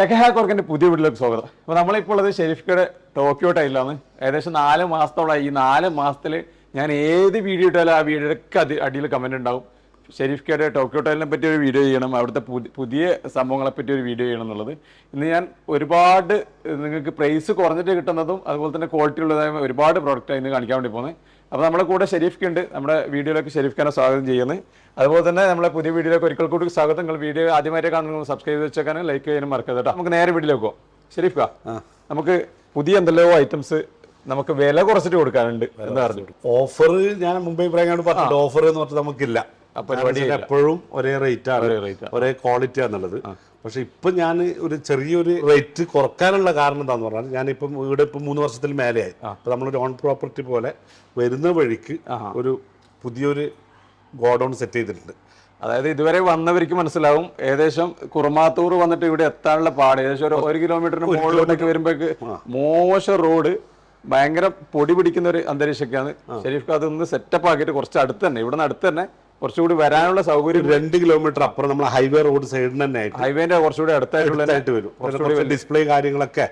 Tech hack പുതിയ വീട്ടിലേക്ക് സ്വാഗതം. അപ്പോൾ നമ്മളിപ്പോൾ ഉള്ളത് ഷെരീഫ്ക്കയുടെ ടോക്കിയോ ടൈലാണ് ഏകദേശം നാല് മാസത്തോളമായി ഈ നാല് മാസത്തിൽ ഞാൻ ഏത് വീഡിയോ ഇട്ടാലും ആ വീഡിയോയ്ക്ക് അതി അടിയിൽ കമന്റ് ഉണ്ടാവും. ഷെരീഫ്ക്കയുടെ ടോക്കിയോ ടൈലിനെ പറ്റി ഒരു വീഡിയോ ചെയ്യണം അവിടുത്തെ പുതിയ സംഭവങ്ങളെ പറ്റി ഒരു വീഡിയോ ചെയ്യണം എന്നുള്ളത്. ഇന്ന് ഞാൻ ഒരുപാട് നിങ്ങൾക്ക് പ്രൈസ് കുറഞ്ഞിട്ട് കിട്ടുന്നതും അതുപോലെ തന്നെ ക്വാളിറ്റി ഉള്ളതായ ഒരുപാട് പ്രോഡക്റ്റ് ഇന്ന് കാണിക്കാൻ വേണ്ടി പോകുന്നത് അപ്പോൾ നമ്മുടെ കൂടെ ഷെരീഫ്ക്ക് ഉണ്ട് നമ്മുടെ വീഡിയോയിലേക്ക് ഷെരീഫ് ഖാനെ സ്വാഗതം ചെയ്യുന്നത്. അതുപോലെ തന്നെ നമ്മളെ പുതിയ വീഡിയോയിലേക്ക് ഒരിക്കൽ കൂടി സ്വാഗതം. നിങ്ങൾ വീഡിയോ ആദ്യമായിട്ട് കാണുന്നത് സബ്സ്ക്രൈബ് ചെയ്ത് വെച്ചേക്കാനും ലൈക്ക് ചെയ്യാനും മറക്കരുത് കേട്ടോ. നമുക്ക് നേരെ വീഡിയോ പോകാം ഷെരീഫ് ആ. നമുക്ക് പുതിയ എന്തെല്ലോ ഐറ്റംസ് നമുക്ക് വില കുറച്ചിട്ട് കൊടുക്കാനുണ്ട് എന്താ പറഞ്ഞു ഓഫർ ഞാൻ മുംബൈ പറയാൻ പറഞ്ഞിട്ട് ഓഫർ എന്ന് പറഞ്ഞാൽ നമുക്കില്ല. പരിപാടി എപ്പോഴും ഒരേ റേറ്റ് ആണ്. ഒരേ ക്വാളിറ്റി ആണുള്ളത് പക്ഷെ ഇപ്പൊ ഞാൻ ഒരു ചെറിയൊരു റേറ്റ് കുറക്കാനുള്ള കാരണം എന്താന്ന് പറഞ്ഞാൽ ഞാൻ ഇപ്പം ഇവിടെ ഇപ്പം മൂന്ന് വർഷത്തിൽ മേലെയായി. അപ്പൊ നമ്മളൊരു ഓൺ പ്രോപ്പർട്ടി പോലെ വരുന്ന വഴിക്ക് ഒരു പുതിയൊരു ഗോഡൗൺ സെറ്റ് ചെയ്തിട്ടുണ്ട്. അതായത് ഇതുവരെ വന്നവർക്ക് മനസ്സിലാവും ഏകദേശം കുറുമാത്തൂർ വന്നിട്ട് ഇവിടെ എത്താനുള്ള പാട്. ഏകദേശം ഒരു ഒരു കിലോമീറ്ററിന് മുകളിലോട്ടേക്ക് വരുമ്പോഴേക്ക് മോശം റോഡ് ഭയങ്കര പൊടി പിടിക്കുന്ന ഒരു അന്തരീക്ഷമൊക്കെയാണ്. ഷെരീഫ് അതൊന്ന് സെറ്റപ്പ് ആക്കിയിട്ട് കുറച്ച് അടുത്ത് തന്നെ. ഇവിടെ നിന്ന് അടുത്ത് തന്നെ കുറച്ചുകൂടി വരാനുള്ള സൗകര്യം രണ്ട് കിലോമീറ്റർ അപ്പുറം നമ്മൾ ഹൈവേ റോഡ് സൈഡിൽ തന്നെ ആയിട്ട്. ഹൈവേന്റെ കുറച്ചുകൂടി അടുത്തായിട്ടുള്ള ആയിട്ട് വരും. കുറച്ചുകൂടി ഡിസ്പ്ലേ കാര്യങ്ങളൊക്കെ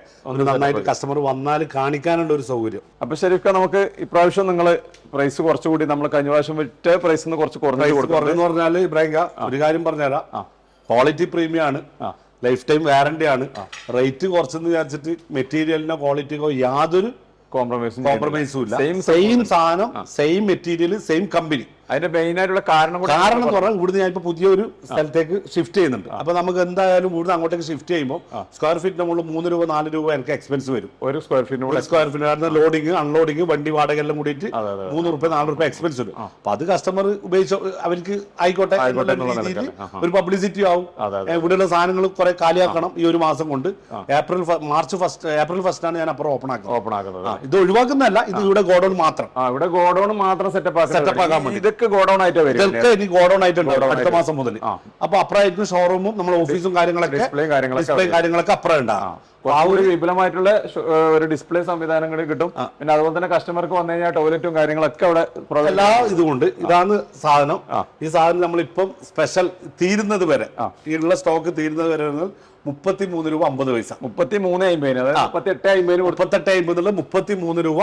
നന്നായിട്ട് കസ്റ്റമർ വന്നാൽ കാണിക്കാനുള്ള ഒരു സൗകര്യം. അപ്പൊ ശരിക്ക നമുക്ക് ഇപ്രാവശ്യം നിങ്ങൾ പ്രൈസ് കുറച്ചുകൂടി നമ്മൾ കഴിഞ്ഞ പ്രാവശ്യം വിറ്റ പ്രൈസ് കുറച്ച് കുറഞ്ഞു കുറഞ്ഞെന്ന് പറഞ്ഞാൽ ഇബ്രാഹിം ഒരു കാര്യം പറഞ്ഞുതരാം. ക്വാളിറ്റി പ്രീമിയം ആണ്. ലൈഫ് ടൈം വാറന്റി ആണ്. റേറ്റ് കുറച്ചെന്ന് വിചാരിച്ചിട്ട് മെറ്റീരിയലിന്റെ ക്വാളിറ്റിക്കോ യാതൊരു കോംപ്രമൈസും കോംപ്രമൈസും ഇല്ല. സെയിം സെയിം സാധനം സെയിം മെറ്റീരിയൽ സെയിം കമ്പനി അതിന്റെ മെയിൻ ആയിട്ടുള്ള കാരണം കാരണം എന്ന് പറഞ്ഞാൽ ഇവിടുന്ന് ഞാൻ ഇപ്പൊ പുതിയൊരു സ്ഥലത്തേക്ക് ഷിഫ്റ്റ് ചെയ്യുന്നുണ്ട്. അപ്പൊ നമുക്ക് എന്തായാലും ഇവിടുന്ന് അങ്ങോട്ടേക്ക് ഷിഫ്റ്റ് ചെയ്യുമ്പോൾ സ്ക്വയർ ഫീറ്റ് നമ്മൾ മൂന്ന് രൂപ നാല് രൂപ എനിക്ക് എക്സ്പെൻസ് വരും. ഒരു സ്ക്വയർ ഫീറ്റിന് സ്ക്വയർ ഫീറ്റ് ലോഡിങ് അൺലോഡിങ് വണ്ടി വാടക എല്ലാം കൂടിയിട്ട്. മൂന്ന് റുപ്യ നാല് റുപ്യ എക്സ്പെൻസ് വരും. അപ്പൊ അത് കസ്റ്റമർ ഉപയോഗിച്ച അവർക്ക് ആയിക്കോട്ടെ. ഒരു പബ്ലിസിറ്റി ആവും. ഇവിടെയുള്ള സാധനങ്ങൾ കുറെ കാലിയാക്കണം ഈ ഒരു മാസം കൊണ്ട്. April March first April first ആണ് ഞാൻ അപ്പുറം ഓപ്പൺ ആക്കുന്നത്. ഓപ്പൺ ആക്കുന്നത്. ഇത് ഒഴിവാക്കുന്നതല്ല ഇത് ഇവിടെ ഗോഡൌൺ മാത്രം. ഇവിടെ ഗോഡൌൺ മാത്രം സെറ്റപ്പ് സെറ്റപ്പ് ആക്കാൻ വേണ്ടി. ഇതൊക്കെ ഗോഡൌൺ ആയിട്ട് വരും ഇതൊക്കെ ഇനി ഗോഡൌൺ ആയിട്ടുണ്ട് അടുത്ത മാസം മുതൽ അപ്പൊ അപ്പുറമായിരിക്കും ഷോറൂമും നമ്മൾ ഓഫീസും കാര്യങ്ങളൊക്കെ ഡിസ്പ്ലേ കാര്യങ്ങളൊക്കെ അപ്പുറം ഉണ്ടാവും. ആ. ഒരു വിപുലമായിട്ടുള്ള ഒരു ഡിസ്പ്ലേ സംവിധാനങ്ങൾ കിട്ടും. പിന്നെ അതുപോലെ തന്നെ കസ്റ്റമർക്ക് വന്നു കഴിഞ്ഞാൽ ടോയ്ലറ്റും കാര്യങ്ങളൊക്കെ അവിടെ എല്ലാ ഇതുകൊണ്ട് ഇതാണ് സാധനം. ഈ സാധനം നമ്മളിപ്പം സ്പെഷ്യൽ തീരുന്നത് വരെ ഈ ഉള്ള സ്റ്റോക്ക് തീരുന്നത് വരെ മുപ്പത്തി മൂന്ന് രൂപ അമ്പത് പൈസ. മുപ്പത്തി മൂന്ന് അമ്പതിന് അതായത് മുപ്പത്തി എട്ട് അമ്പതിന് മുപ്പത്തി മുപ്പത്തെട്ട് അമ്പതിൽ മുപ്പത്തി മൂന്ന് രൂപ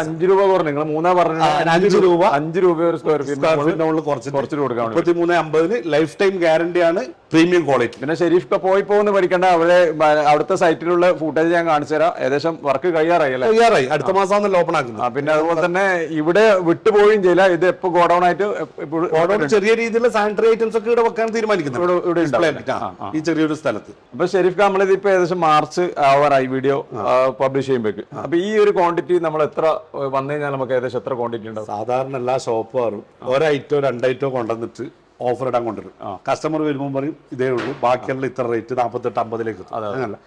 അഞ്ച് രൂപ കുറഞ്ഞു. നിങ്ങൾ മൂന്നാ പറഞ്ഞു അഞ്ച് രൂപ. അഞ്ച് രൂപ ഒരു സ്ക്വയർ ഫീറ്റ് നമ്മൾ കുറച്ച് കുറച്ച് കൊടുക്കാൻ വേണ്ടി മുപ്പത്തി മൂന്ന് അമ്പതിന് ലൈഫ് ടൈം ഗ്യാരണ്ടി ആണ് പ്രീമിയം ക്വാളിറ്റി പിന്നെ ഷെരീഫ് പോയി പോകുന്ന പഠിക്കേണ്ട. അവിടെ അവിടുത്തെ സൈറ്റിലുള്ള ഫുട്ടേജ് ഞാൻ കാണിച്ചു തരാം. ഏകദേശം വർക്ക് കഴിയാറായി അല്ലേ? കഴിയാറായി. അടുത്ത മാസമാണ് ഓപ്പൺ ആക്കുന്നത്. പിന്നെ അതുപോലെ തന്നെ ഇവിടെ വിട്ടുപോവുകയും ചെയ്യില്ല. ഇത് എപ്പോ ഗോഡൌൺ ആയിട്ട് ഗോഡൌൺ ചെറിയ രീതിയിലുള്ള സാനിറ്ററി ഐറ്റംസ് ഒക്കെ ഇവിടെ വെക്കാൻ തീരുമാനിക്കുന്നു ഇവിടെ ഈ ചെറിയൊരു സ്ഥലത്ത്. അപ്പൊ ഷെരീഫ് നമ്മളിത് ഇപ്പൊ ഏകദേശം മാർച്ച് ആവാറായി വീഡിയോ പബ്ലിഷ് ചെയ്യുമ്പോഴേക്ക്. അപ്പൊ ഈ ഒരു ക്വാണ്ടിറ്റി നമ്മൾ എത്ര വന്നു കഴിഞ്ഞാൽ നമുക്ക് ഏകദേശം എത്ര ക്വാണ്ടിറ്റി ഉണ്ടാവും? സാധാരണ എല്ലാ ഷോപ്പുകാരും ഒരൈറ്റോ രണ്ടൈറ്റോ കൊണ്ടുവന്നിട്ട് ഓഫർ ഇടാൻ കൊണ്ടുവരും. കസ്റ്റമർ വരുമ്പോൾ പറയും ഇതേ ഉള്ളൂ ബാക്കിയുള്ള ഇത്ര റേറ്റ് നാൽപ്പത്തെട്ട് അമ്പതിലേക്ക് അതല്ല അങ്ങനല്ല.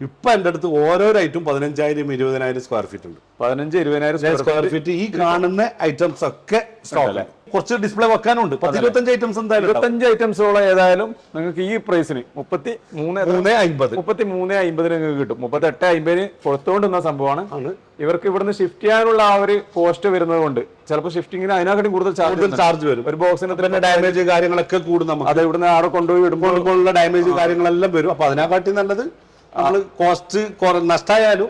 ഇപ്പൊ എന്റെ അടുത്ത് ഓരോ ഐറ്റം പതിനഞ്ചായിരം ഇരുപതിനായിരം സ്ക്വയർ ഫീറ്റ് ഉണ്ട്. പതിനഞ്ച് ഇരുപതിനായിരം സ്ക്വയർ ഫീറ്റ് ഈ കാണുന്ന ഐറ്റംസ് ഒക്കെ സ്റ്റോക്ക് കുറച്ച് ഡിസ്പ്ലേ വെക്കാനുണ്ട്. പത്ത് ഇരുപത്തഞ്ച് ഐറ്റംസ് എന്തായാലും. ഇരുപത്തഞ്ച് ഐറ്റംസോളം ഏതായാലും നിങ്ങൾക്ക് ഈ പ്രൈസിന് മുപ്പത്തി മൂന്ന് മൂന്ന് അമ്പത് മുപ്പത്തി മൂന്ന് അമ്പതിന് നിങ്ങൾക്ക് കിട്ടും. മുപ്പത്തി എട്ട് അമ്പതിന് കൊടുത്തുകൊണ്ടുന്ന സംഭവമാണ്. ഇവർക്ക് ഇവിടുന്ന് ഷിഫ്റ്റ് ചെയ്യാനുള്ള ആ ഒരു കോസ്റ്റ് വരുന്നത് കൊണ്ട് ചിലപ്പോൾ ഷിഫ്റ്റിങ്ങിന് അതിനെക്കാട്ടും കൂടുതൽ ചാർജ് ചാർജ് വരും. ഒരു ബോക്സിന് തന്നെ ഡാമേജ് കാര്യങ്ങളൊക്കെ കൂടും നമുക്ക്. അത് ഇവിടുന്ന് ആടെ കൊണ്ടുപോയി ഇടുമ്പോൾ കൊണ്ടുപോകുള്ള ഡാമേജ് കാര്യങ്ങളെല്ലാം വരും. അപ്പൊ അതിനെക്കാട്ടി നല്ലത് നമ്മൾ കോസ്റ്റ് നഷ്ടമായാലും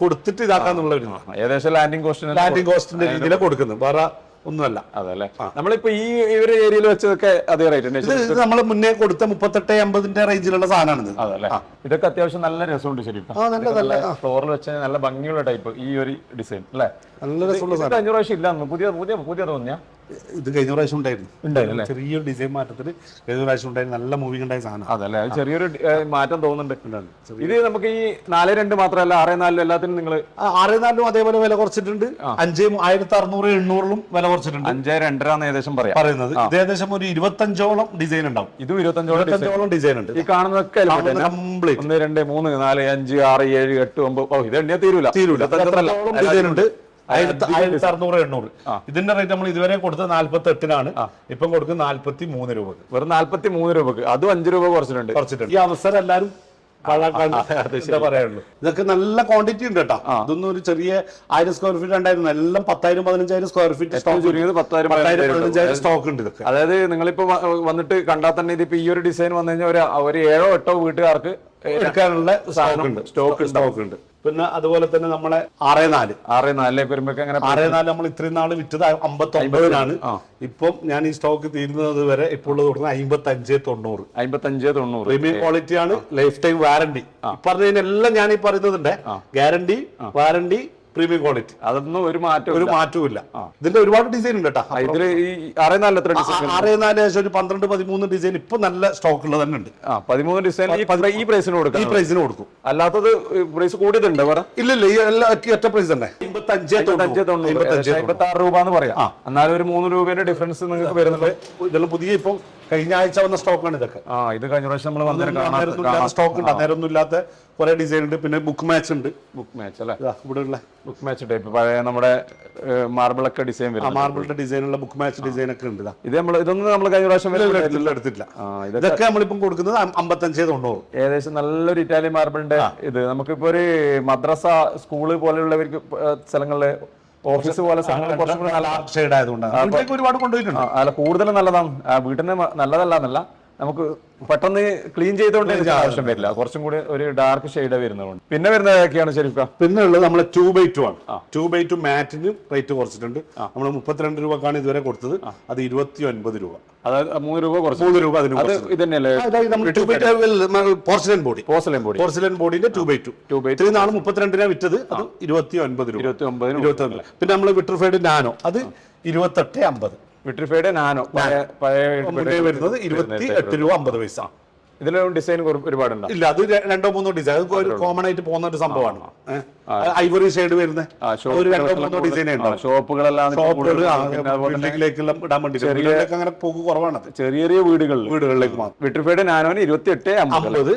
കൊടുത്തിട്ട് ഇതാക്കാന്നുള്ള ഏകദേശം ലാൻഡിംഗ് കോസ്റ്റിന് ലാൻഡിംഗ് കോസ്റ്റിന്റെ രീതിയിലാണ് കൊടുക്കുന്നത്. വേറെ ഒന്നുമല്ല. അതല്ലേ? നമ്മളിപ്പോ ഈ ഒരു ഏരിയയിൽ വെച്ചതൊക്കെ അതേ റേറ്റ് തന്നെ ഇത് നമ്മൾ മുന്നേ കൊടുത്ത മുപ്പത്തെട്ട് അമ്പതിന്റെ റേഞ്ചിലുള്ള സാധനമാണ് അതല്ലേ? ഇതൊക്കെ അത്യാവശ്യം നല്ല രസമുണ്ട് ശരി ഫ്ലോറിൽ വെച്ച നല്ല ഭംഗിയുള്ള ടൈപ്പ് ഈ ഒരു ഡിസൈൻ അല്ലേ? നല്ല രസമുള്ള അഞ്ഞൂറ് പ്രാവശ്യം ഇല്ല പുതിയ പുതിയ പുതിയ തോന്നിയാ? ഇത് കഴിഞ്ഞ പ്രാവശ്യം ഉണ്ടായിരുന്നു. ഉണ്ടായിരുന്നു ചെറിയൊരു ഡിസൈൻ മാറ്റത്തിൽ കഴിഞ്ഞ പ്രാവശ്യം ഉണ്ടായിരുന്നു നല്ല മൂവിങ് ഉണ്ടായ സാധനം. അതല്ലേ അത് ചെറിയൊരു മാറ്റം തോന്നുന്നുണ്ട്. ഇത് നമുക്ക് ഈ നാല് രണ്ട് മാത്രമല്ല ആറ് നാലിലും എല്ലാത്തിനും നിങ്ങൾ ആറേ നാലിലും അതേപോലെ വില കുറച്ചിട്ടുണ്ട്. അഞ്ച് ആയിരത്തി അറുന്നൂറ് എണ്ണൂറിലും വില കുറച്ചിട്ടുണ്ട്. അഞ്ച് രണ്ടരാന്ന് ഏകദേശം പറയാം. പറയുന്നത്. ഇത് ഏകദേശം ഒരു ഇരുപത്തഞ്ചോളം ഡിസൈൻ ഉണ്ടാവും. ഇതും ഇരുപത്തഞ്ചോളം ഡിസൈൻ ഉണ്ട്. ഈ കാണുന്നതൊക്കെ. കംപ്ലീറ്റ് ഒന്ന് രണ്ട് മൂന്ന് നാല് അഞ്ച് ആറ് ഏഴ് എട്ട് ഒമ്പത് ഓ ഇത് എണ്ണിയാ തീരൂല. തീരൂല. ഡിസൈൻ ഉണ്ട്. ആയിരത്തി അറുന്നൂറ് എണ്ണൂറ്. ഇതിന്റെ റേറ്റ് നമ്മൾ ഇതുവരെ കൊടുത്ത നാല്പത്തി എട്ടിനാണ് ഇപ്പം കൊടുക്കുന്നത് നാല്പത്തി മൂന്ന് രൂപക്ക്. വെറും നാല്പത്തി മൂന്ന് രൂപക്ക്. അതും അഞ്ച് രൂപ കുറച്ചിട്ടുണ്ട്. കുറച്ചിട്ടുണ്ട്. ഈ അവസരം എല്ലാവരും ഇതൊക്കെ നല്ല ക്വാണ്ടിറ്റി ഉണ്ട് കേട്ടോ. ഇതൊന്നും ഒരു ചെറിയ ആയിരം സ്ക്വയർ ഫീറ്റ് ഉണ്ടായിരുന്നു എല്ലാം പത്തായിരം പതിനഞ്ചായിരം സ്ക്വയർ ഫീറ്റ് സ്റ്റോക്ക് പത്തായിരം പതിനഞ്ചായിരം സ്റ്റോക്ക് ഉണ്ട് ഇതൊക്കെ. അതായത് നിങ്ങളിപ്പോ വന്നിട്ട് കണ്ടാൽ തന്നെ ഇതിപ്പോ ഈ ഒരു ഡിസൈൻ വന്നു കഴിഞ്ഞാൽ ഒരു ഏഴോ എട്ടോ വീട്ടുകാർക്ക് എടുക്കാനുള്ള സ്റ്റോക്ക് ഉണ്ട്. സ്റ്റോക്ക് സ്റ്റോക്ക് ഉണ്ട്. പിന്നെ അതുപോലെ തന്നെ നമ്മളെ ആറേ നാല്. ആറ് നാലിലേക്ക് വരുമ്പോ അങ്ങനെ ആറേ നാല് നമ്മൾ ഇത്രയും നാൾ വിറ്റത് അമ്പത്തി ഒമ്പതിനാണ് ഇപ്പം ഞാൻ ഈ സ്റ്റോക്ക് തീരുന്നത് വരെ ഇപ്പോൾ ഉള്ളത് കൊടുക്കുന്നത് അമ്പത്തി അഞ്ച് തൊണ്ണൂറ്. അമ്പത്തി അഞ്ച് തൊണ്ണൂറ് പ്രീമിയം ക്വാളിറ്റിയാണ് ലൈഫ് ടൈം വാറണ്ടി പറഞ്ഞതിനെല്ലാം ഞാൻ ഈ പറയുന്നതുണ്ട്. Guarantee warranty premium quality. അതൊന്നും ഒരു മാറ്റം ഒരു മാറ്റവും ഇല്ല ഇതിന്റെ ഒരുപാട് ഡിസൈൻ ഉണ്ട് കേട്ടോ. ഇതിൽ ഈ നാലിൽ എത്ര ഡിസൈൻ ആറേ നാല് ഒരു പന്ത്രണ്ട് പതിമൂന്ന് ഡിസൈൻ ഇപ്പൊ നല്ല സ്റ്റോക്ക് ഉള്ളത് തന്നെ ഉണ്ട്. ആ പതിമൂന്ന് ഡിസൈൻ ഈ പ്രൈസിന് ഈ കൊടുക്കാം പ്രൈസിന് കൊടുക്കും. അല്ലാത്തത് പ്രൈസ് കൂടിയതുണ്ട് പറ? ഇല്ല ഇല്ല ഈ എല്ലാ ഒറ്റ പ്രൈസ് തന്നെ. അമ്പത്തി അഞ്ച് അഞ്ച് തൊണ്ണൂറ്. അമ്പത്തി ആറ് രൂപ എന്ന് പറയാം. എന്നാലും ഒരു മൂന്ന് രൂപയുടെ ഡിഫറൻസ് നിങ്ങൾക്ക് വരുന്നുണ്ട് ഇതെല്ലാം പുതിയ ഇപ്പം കഴിഞ്ഞ ആഴ്ച വന്ന സ്റ്റോക്കാണ് ഇതൊക്കെ. ആ ഇത് കഴിഞ്ഞ പ്രാവശ്യം നമ്മൾ സ്റ്റോക്ക് ഉണ്ട്. അന്നേരമൊന്നും ഇല്ലാത്ത കുറെ ഡിസൈൻ ഉണ്ട്. പിന്നെ ബുക്ക് മാച്ച് ഉണ്ട്. ബുക്ക് മാച്ച് അല്ലേ? ഇവിടെ ഉള്ള ബുക്ക് മാച്ച് ടൈപ്പ് പഴയ നമ്മുടെ മാർബിൾ ഒക്കെ ഡിസൈൻ വരും മാർബിളിന്റെ ഡിസൈൻ ഡിസൈനുള്ള ബുക്ക് മാച്ച് ഡിസൈൻ ഒക്കെ ഉണ്ട് ഇതാ. നമ്മൾ ഇതൊന്നും നമ്മൾ കഴിഞ്ഞ പ്രാവശ്യം എടുത്തിട്ടില്ല. ഇതൊക്കെ നമ്മളിപ്പം കൊടുക്കുന്നത് അമ്പത്തഞ്ചേ തൊണ്ണൂറ്. ഏകദേശം നല്ലൊരു ഇറ്റാലിയൻ മാർബിളിന്റെ ഇത്. നമുക്കിപ്പോ ഒരു മദ്രസ സ്കൂൾ പോലെയുള്ളവർക്ക് സ്ഥലങ്ങളിൽ ഓഫീസ് പോലെ സ്ഥലങ്ങളിൽ കുറച്ചും കൂടി നല്ല ഷെയ്ഡ് ആയതുകൊണ്ടാണ് ഒരുപാട് കൊണ്ടുപോയിട്ടുണ്ട്. അല്ല കൂടുതൽ നല്ലതാണ്. വീട്ടിന് നല്ലതല്ല എന്നല്ല. നമുക്ക് പെട്ടെന്ന് ക്ലീൻ ചെയ്തുകൊണ്ട് എനിക്ക് ആവശ്യം വരില്ല. കുറച്ചും കൂടി ഒരു ഡാർക്ക് ഷെയ്ഡ് വരുന്നതുകൊണ്ട്. പിന്നെ വരുന്നത് ഏതൊക്കെയാണ് ശരിക്കും പിന്നെ ഉള്ളത് നമ്മളെ ടു ബൈ ടു ആണ്. ടു ബൈ ടു മാറ്റിന് റേറ്റ് കുറച്ചിട്ടുണ്ട്. നമ്മൾ മുപ്പത്തിരണ്ട് രൂപക്കാണ് ഇതുവരെ കൊടുത്തത്. അത് ഇരുപത്തി ഒൻപത് രൂപ. അതായത് മൂന്ന് രൂപ കുറച്ച്. മൂന്ന് രൂപ അതിന് ബൈ പോർസിലൻ ബോഡി പോർസലൻ പൊടി porcelain ബോഡിന്റെ two by two two by two നാൾ മുപ്പത്തിരണ്ടിനാണ് വിറ്റത്. അത് ഇരുപത്തി ഒൻപത് രൂപ. ഇരുപത്തി ഒമ്പതിന് ഇരുപത്തി ഒൻപത് പിന്നെ നമ്മൾ വിട്രഫൈഡ് നാനോ അത് ഇരുപത്തെട്ട് അമ്പത്. വിട്രിഫൈഡ് നാനോ പഴയ പഴയ മുന്നേ വരുന്നത് ഇരുപത്തി എട്ട്. രൂപ അമ്പത് പൈസ ഇതിലും ഡിസൈൻ ഒരുപാടുണ്ട്? ഇല്ല അത് രണ്ടോ മൂന്നോ ഡിസൈൻ ഒരു കോമൺ ആയിട്ട് പോകുന്ന ഒരു സംഭവമാണ്. ഐവറി ഷെയ്ഡ് വരുന്നത് ഒരു രണ്ടോ മൂന്നോ ഡിസൈൻ ഉണ്ടാവും. ഷോപ്പുകളെല്ലാം ബിൽഡിംഗിലേക്കെല്ലാം ഇടാൻ വേണ്ടി. അങ്ങനെ പോക്ക് കുറവാണ് ചെറിയ ചെറിയ വീടുകളിൽ വീടുകളിലേക്ക് മാത്രം. വിട്രിഫൈഡ് നാനോന് ഇരുപത്തി എട്ട് അമ്പത്.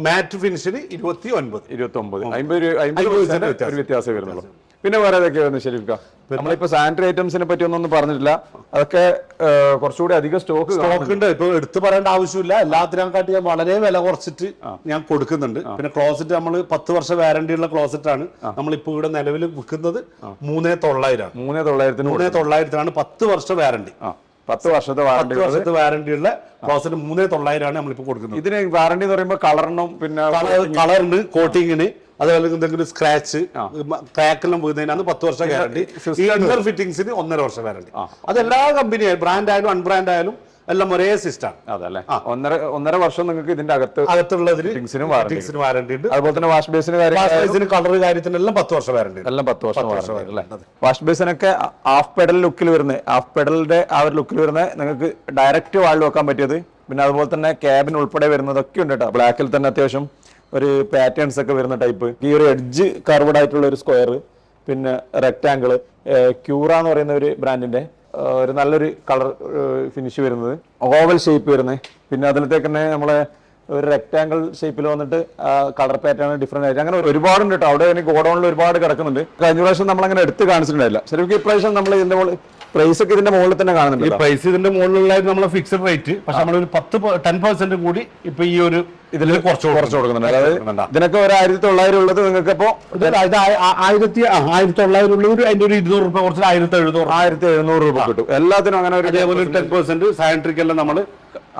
മാറ്റ് ഫിനിഷിന് ഇരുപത്തി ഒൻപത് ഇരുപത്തി ഒമ്പത് അമ്പത് രൂപ- അമ്പത് അമ്പത് percent വ്യത്യാസം. ഒരു വ്യത്യാസം വരുന്നുള്ളൂ. പിന്നെ വേറെ ഏതൊക്കെയാ ഷെരീഫ്ക ശരിക്ക? നമ്മളിപ്പോ സാനിറ്ററി ഐറ്റംസിനെ പറ്റി ഒന്നും പറഞ്ഞിട്ടില്ല. അതൊക്കെ കുറച്ചുകൂടി അധികം സ്റ്റോക്ക് സ്റ്റോക്ക് ഉണ്ട്. ഇപ്പൊ എടുത്തു പറയേണ്ട ആവശ്യമില്ല. എല്ലാത്തിനും കാട്ടി ഞാൻ വളരെ വില കുറച്ചിട്ട് ഞാൻ കൊടുക്കുന്നുണ്ട്. പിന്നെ ക്ലോസറ്റ് നമ്മൾ പത്ത് വർഷം വാരണ്ടി ഉള്ള ക്ലോസറ്റ് ആണ്. നമ്മൾ ഇപ്പൊ ഇവിടെ നിലവിൽ വിൽക്കുന്നത് മൂന്നേ തൊള്ളായിരം. മൂന്നേ തൊള്ളായിരത്തിന് മൂന്നേ തൊള്ളായിരത്തിനാണ് പത്ത് വർഷം വാരണ്ടി പത്ത് വർഷത്തെ വാറണ്ടി വർഷത്തെ വാറണ്ടി ഉള്ള ക്ലോസറ്റ് മൂന്നേ തൊള്ളായിരമാണ് നമ്മളിപ്പോ കൊടുക്കുന്നത്. ഇതിന് വാറണ്ടി എന്ന് പറയുമ്പോൾ കളറിനും പിന്നെ കളറിന് കോട്ടിങ്ങിന് അതുപോലെ എന്തെങ്കിലും സ്ക്രാച്ച് ക്രാക്കെല്ലാം വീഴുന്നതിനാണ് പത്ത് വർഷം ഗ്യാരണ്ടി ഈ ഇന്നർ ഫിറ്റിംഗ്സിന് ഒന്നര വർഷം ഗ്യാരണ്ടി അത് എല്ലാ കമ്പനിയായാലും ബ്രാൻഡ് ആയാലും അൺബ്രാൻഡ് ആയാലും എല്ലാം ഒരേ സിസ്റ്റം അതല്ലേ? ഒന്നര ഒന്നര വർഷം നിങ്ങൾക്ക് ഇതിന്റെ അകത്ത് അകത്തുള്ളതിന് വാറണ്ടി ഉണ്ട്. അതുപോലെ തന്നെ വാഷ് ബേസിന് സൈസിന് കളർ കാര്യത്തിനെല്ലാം പത്ത് വർഷം വാറണ്ടി എല്ലാം പത്ത് വർഷം വാറണ്ടി വാഷ് ബേസിനൊക്കെ ഹാഫ് പെഡൽ ലുക്കിൽ വരുന്നത്. ഹാഫ് പെഡലിന്റെ ആ ഒരു ലുക്കിൽ വരുന്ന നിങ്ങൾക്ക് ഡയറക്റ്റ് വാളിൽ വെക്കാൻ പറ്റിയത്. പിന്നെ അതുപോലെ തന്നെ ക്യാബിൻ ഉൾപ്പെടെ വരുന്നതൊക്കെ ഉണ്ട് കേട്ടോ. ബ്ലാക്കിൽ തന്നെ അത്യാവശ്യം ഒരു പാറ്റേൺസ് ഒക്കെ വരുന്ന ടൈപ്പ് ഈ ഒരു എഡ്ജ് കർവഡ് ആയിട്ടുള്ള ഒരു സ്ക്വയർ പിന്നെ റെക്റ്റാങ്കിൾ ക്യൂറ എന്ന് പറയുന്ന ഒരു ബ്രാൻഡിന്റെ ഒരു നല്ലൊരു കളർ ഫിനിഷ് വരുന്നത്. ഓവൽ ഷേപ്പ് വരുന്നത്. പിന്നെ അതിലത്തേക്ക് തന്നെ നമ്മളെ ഒരു റെക്റ്റാങ്കിൾ ഷേപ്പിൽ വന്നിട്ട് കളർ പാറ്റേൺ ഡിഫറെന്റ് ആയിട്ട്. അങ്ങനെ ഒരുപാടുണ്ട് കേട്ടോ അവിടെ എനിക്ക് ഗോഡൌണിൽ ഒരുപാട് കിടക്കുന്നുണ്ട്. കഴിഞ്ഞ പ്രാവശ്യം നമ്മൾ അങ്ങനെ എടുത്ത് കാണിച്ചിട്ടുണ്ടായില്ല. ശരിക്കും ഇപ്രാവശ്യം നമ്മൾ ഇതിന്റെ പ്രൈസ് ഒക്കെ ഇതിന്റെ മുകളിൽ തന്നെ കാണുന്നുണ്ട് പ്രൈസ് ഇതിന്റെ മുകളിലായിരുന്നു നമ്മളെ ഫിക്സഡ് റേറ്റ് പക്ഷെ നമ്മളൊരു പത്ത് ടെൻ പെർസെന്റ് കൂടി ഇപ്പൊ ഈ ഒരു ഇതിൽ കുറച്ച് കുറച്ച് കൊടുക്കുന്നുണ്ട്. അതായത് ഇതിനൊക്കെ ഒരു ആയിരത്തി തൊള്ളായിരം ഉള്ളത് നിങ്ങൾക്ക് ഇപ്പോ ആയിരത്തി ആയിരത്തി തൊള്ളായിരം ഉള്ള ഒരു അതിന്റെ ഒരു ഇരുന്നൂറ് രൂപ കുറച്ച് ആയിരത്തി എഴുന്നൂറ് ആയിരത്തി എഴുന്നൂറ് രൂപ കിട്ടും. എല്ലാത്തിനും അങ്ങനെ ഒരു അതേപോലെ ടെൻ പെർസെന്റ് സാനിറ്ററിക്ക് എല്ലാം നമ്മൾ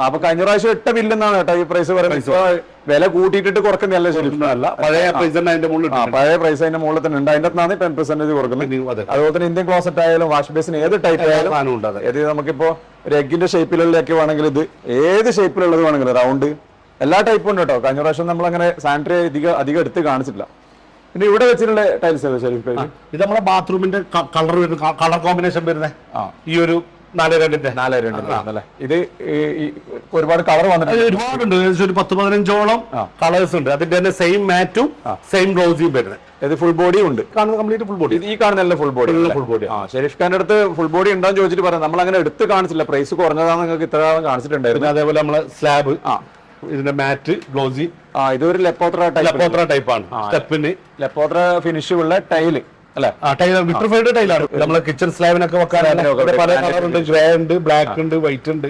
അപ്പൊ കഴിഞ്ഞ പ്രാവശ്യം ഇട്ട ബില്ലെന്നാണ് കേട്ടോ ഈ പ്രൈസ് പറയുന്നത്. വില കൂട്ടിയിട്ട് കുറക്കുന്നതല്ല ശരി. അല്ല പഴയ പ്രൈസ് തന്നെ അതിന്റെ മുകളിൽ പഴയ പ്രൈസ് അതിന്റെ മുകളിൽ തന്നെ ഉണ്ട്. അതിന്റെ അകത്താണ് ടെൻ പെർസെന്റേജ് കൊടുക്കുന്നത്. അതെ. അതുപോലെ തന്നെ ഇന്ത്യൻ ക്ലോസറ്റ് ആയാലും വാഷ് ബേസിന് ഏത് ടൈപ്പ് ആയാലും ഏത് നമുക്കിപ്പോ ഒരു എഗിന്റെ ഷേപ്പിലുള്ളതൊക്കെ വേണമെങ്കിൽ ഇത് ഏത് ഷേപ്പിലുള്ളത് വേണമെങ്കിലും റൗണ്ട് എല്ലാ ടൈപ്പും ഉണ്ട് കേട്ടോ കഴിഞ്ഞ പ്രാവശ്യം നമ്മൾ അങ്ങനെ സാനിറ്ററി അധികം അധികം എടുത്ത് കാണിച്ചിട്ടില്ല. പിന്നെ ഇവിടെ വെച്ചിട്ടുള്ള ടൈൽസ് ശരി ഇത് നമ്മളെ ബാത്റൂമിന്റെ കളർ വരുന്ന കളർ കോമ്പിനേഷൻ വരുന്നത്. ഈ ഒരു നാല് രണ്ടിന്റെ? നാല് രണ്ടിന്റെ ഇത് ഒരുപാട് കളർ വന്നിട്ടുണ്ട്. ഒരുപാടുണ്ട്. ഒരു പത്ത് പതിനഞ്ചോളം കളേഴ്സ് ഉണ്ട്. അതിന്റെ തന്നെ സെയിം മാറ്റും സെയിം ഗ്ലോസിയും വരുന്നത് ഇത് ഫുൾ ബോഡിയും ഉണ്ട്. കാണുന്ന കംപ്ലീറ്റ് ഫുൾ ബോഡി ഈ കാണുന്നല്ല ഫുൾ ബോഡി ഫുൾ ബോഡി ആ ഷെരീഫ് ഖാന്റെ അടുത്ത് ഫുൾ ബോഡി ഉണ്ടോന്ന് ചോദിച്ചിട്ട് പറയാം. നമ്മൾ അങ്ങനെ എടുത്ത് കാണിച്ചില്ല. പ്രൈസ് കുറഞ്ഞതാണ് നിങ്ങൾക്ക് ഇത്ര കാണിച്ചിട്ടുണ്ടായിരുന്നു. അതേപോലെ നമ്മളെ സ്ലാബ് ആ. ഇതിന്റെ മാറ്റ് ഗ്ലോസി. ആ ഇതൊരു ലെപ്പോത്ര ടൈപ്പ് ലപ്പോത്ര ടൈപ്പാണ് സ്റ്റെപ്പിന് ലെപ്പോത്ര ഫിനിഷ് ഉള്ള ടൈൽ അല്ലെ? വിട്രിഫൈഡ് ടൈലാണ് നമ്മളെ കിച്ചൺ സ്ലാബിനൊക്കെ വെക്കാനാണ് പല കളർ ഉണ്ട്. ഗ്രേ ഉണ്ട് ബ്ലാക്ക് ഉണ്ട് വൈറ്റ് ഉണ്ട്.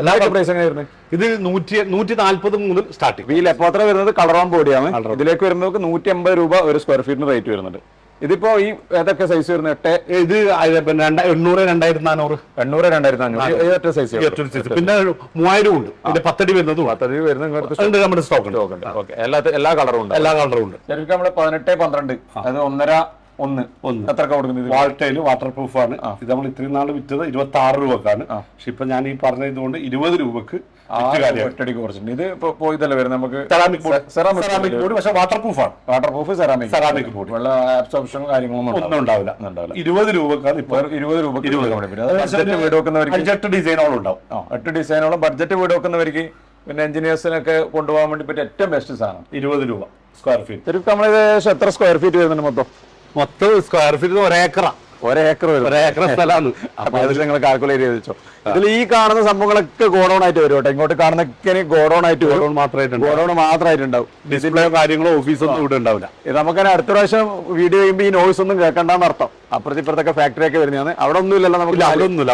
എല്ലാ പ്രൈസ് എങ്ങനെ വരുന്നത്? ഇത് നൂറ്റി നൂറ്റി നാല്പത് മുതൽ സ്റ്റാർട്ടിങ് ഈ ലെപ്പോത്ര വരുന്നത് കളർ ഓൺ ബോഡിയാണ് ഇതിലേക്ക് വരുന്നത് നൂറ്റി അമ്പത് രൂപ ഒരു സ്ക്വയർ ഫീറ്റിന് റേറ്റ് വരുന്നുണ്ട്. ഇതിപ്പോ ഈ ഏതൊക്കെ സൈസ് വരുന്നത് എട്ട് ഇത് എണ്ണൂറ് രണ്ടായിരത്തി നാനൂറ്. എണ്ണൂറ് രണ്ടായിരത്തി ഏതൊക്കെ സൈസ്. പിന്നെ മൂവായിരം ഉണ്ട്. പിന്നെ പത്തടി വരുന്നതും പത്തടി വരുന്ന നമ്മുടെ സ്റ്റോക്ക് ഉണ്ട്. എല്ലാ എല്ലാ കളറും ഉണ്ട്. എല്ലാ കളറും ഉണ്ട്. ശരിക്കും നമ്മൾ പതിനെട്ട് പന്ത്രണ്ട്. അത് ഒന്നര ഒന്ന്. ഒന്ന്. എത്ര കൊടുക്കുന്നത് വാൾട്ടയിൽ വാട്ടർ പ്രൂഫ് ആണ്. ഇത് നമ്മൾ ഇത്രയും നാൾ വിറ്റത് ഇരുപത്തി ആറ് രൂപക്കാണ് പക്ഷെ ഇപ്പൊ ഞാൻ ഈ പറഞ്ഞതുകൊണ്ട് ഇരുപത് രൂപക്ക്. ഒറ്റടിക്ക് കുറച്ചിട്ടുണ്ട്. ഇത് ഇപ്പൊ പോയതല്ലേ വരുന്നത്? നമുക്ക് സെറാമിക് സെറാമിക് ബോർഡ് പക്ഷെ വാട്ടർ പ്രൂഫ് ആണ്. Waterproof ceramic ceramic board വെള്ള അബ്സോർപ്ഷൻ കാര്യങ്ങളൊന്നും ഒന്നും ഉണ്ടാവില്ല. ഉണ്ടാവില്ല. ഇരുപത് രൂപക്കാണ് ഇപ്പൊ. ഇരുപത് രൂപ ഇരുപത് ബഡ്ജറ്റ് വീട് വെക്കുന്നവർക്ക് അഞ്ചെട്ട് ഡിസൈനോളം ഉണ്ടാവും. എട്ട് ഡിസൈനോളം ബഡ്ജറ്റ് വീട് വെക്കുന്നവർക്ക് പിന്നെ എഞ്ചിനീയേഴ്സിനൊക്കെ കൊണ്ടുപോകാൻ വേണ്ടി പറ്റിയ ഏറ്റവും ബെസ്റ്റ് സാധനം. ഇരുപത് രൂപ സ്ക്വയർ ഫീറ്റ് ശരിക്കും നമ്മൾ ഏകദേശം എത്ര സ്ക്വയർ ഫീറ്റ് വരുന്നുണ്ട് മൊത്തം? മൊത്തം സ്ക്വയർ ഫീറ്റ് ഒരേക്കറ ഒരേക്കർ വരും. ഒരേക്കർ സ്ഥലമാണ്. അപ്പൊ അതിൽ നിങ്ങൾ കാൽക്കുലേറ്റ് ചെയ്ത് വെച്ചോ. ഇതിൽ ഈ കാണുന്ന സംഭവങ്ങളൊക്കെ ഗോഡൌൺ ആയിട്ട് വരും കേട്ടോ. ഇങ്ങോട്ട് കാണുന്നൊക്കെ ഗോഡൌൺ ആയിട്ട് വരും. മാത്രമായിട്ട് ഗോഡൌൺ മാത്രമായിട്ടുണ്ടാവും. ഡിസ്പ്ലേയോ കാര്യങ്ങളോ ഓഫീസൊന്നും ഇവിടെ ഉണ്ടാവില്ല. ഇത് നമുക്ക് അടുത്ത പ്രാവശ്യം വീഡിയോ ചെയ്യുമ്പോൾ ഈ നോയ്സ് ഒന്നും കേൾക്കണ്ടെന്ന് അർത്ഥം. അപ്പുറത്ത് ഇപ്പുറത്തൊക്കെ ഫാക്ടറി ഒക്കെ വരുന്നതാണ്. അവിടെ ഒന്നും ഇല്ലല്ലോ നമുക്ക്